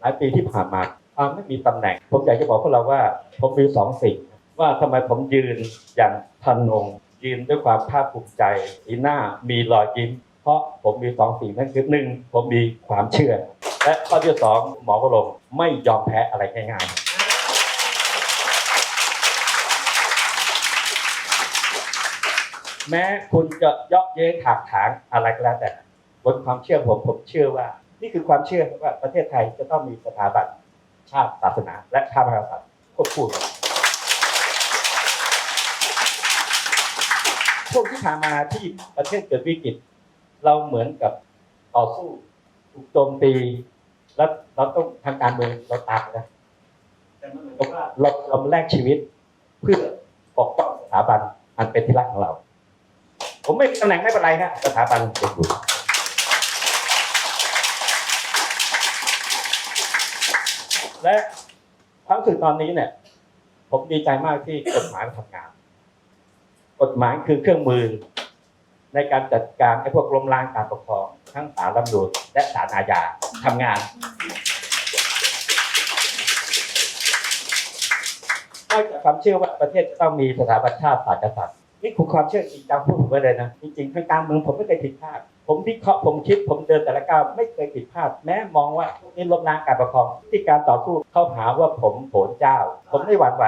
หลายปีที่ผ่านมาความไม่มีตำแหน่ง ผมอยากจะบอกพวกเราว่าผมมีสองสิ่ง ว่าทำไมผมยืนอย่างทันงยืนด้วยความภาคภูมิใจสีหน้ามีรอยยิ้ม เพราะผมมีสองสิ่งนั่นคือหนึ่งผมมีความเชื่อ และข้อที่สองหมอวรงค์ไม่ยอมแพ้อะไรง่าย ๆแม้คุณจะยาะเย้ยถากถางอะไรก็แล้วแต่บนความเชื่อผมผมเชื่อว่า นี่คือความเชื่อว่าประเทศไทยจะต้องมีสถาบันชาติศาสนา และพระมหากษัตริย์ควบคู่กันช่วงที่ผ่านมาที่ประเทศเกิดวิกฤต เราเหมือนกับต่อสู้ถูกโจมตีแล้วเราต้องทางการเมืองเราตามนะเหมือนกับว่าเราเราแลกชีวิตเพื่อปกป้องสถาบันอันเป็นที่รักของเรา ผมไม่มีตำแหน่งไม่เป็นไรฮะสถาบันจะอยู่ และความรู้สึกตอนนี้เนี่ย ผมดีใจมากที่กฎหมายมันทำงาน กฎหมายคือเครื่องมือ ในการจัดการไอ้พวกล้มล้างการปกครอง ทั้งศาลรัฐมนูญและศาลอาญาทำงาน นอกจากความเชื่อว่าประเทศจะต้องมีสถาบันชาติศาสตร์กษัตริย์นี่คือความเชื่อจริงจังพูดผมไว้เลยนะจริงๆทางการเมืองผมไม่เคยผิดพลาด ผมวิเคราะห์ผมคิดผมเดินแต่ละก้าวไม่เคยผิดพลาดแม้มองว่าพวกนี้ล้มล้างการปกครองที่การต่อสู้เข้าหาว่าผมโผนเจ้า ผมไม่หวั่นไหว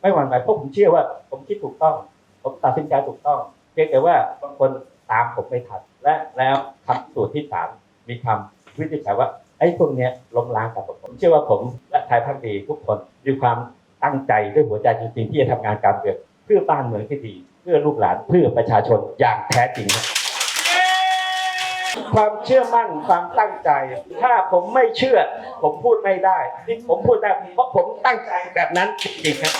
ไม่หวั่นไหวเพราะผมเชื่อว่า ผมคิดถูกต้อง ผมตัดสินใจถูกต้องเพียงแต่ว่าบางคนตามผมไม่ทันและแล้วคำสูตรที่สามมีคำวินิจฉัยว่าไอ้พวกเนี้ยล้มล้างการปกครองผมเชื่อว่าผมและไทยพักดีทุกคนมีความตั้งใจด้วยหัวใจจริงๆที่จะทำงานการเมืองเพื่อบ้านเมืองที่ดี เพื่อลูกหลานเพื่อประชาชนอย่างแท้จริงครับ ความเชื่อมั่นความตั้งใจ ถ้าผมไม่เชื่อ ผมพูดไม่ได้ที่ผมพูดได้เพราะผมตั้งใจแบบนั้นจริงๆครับ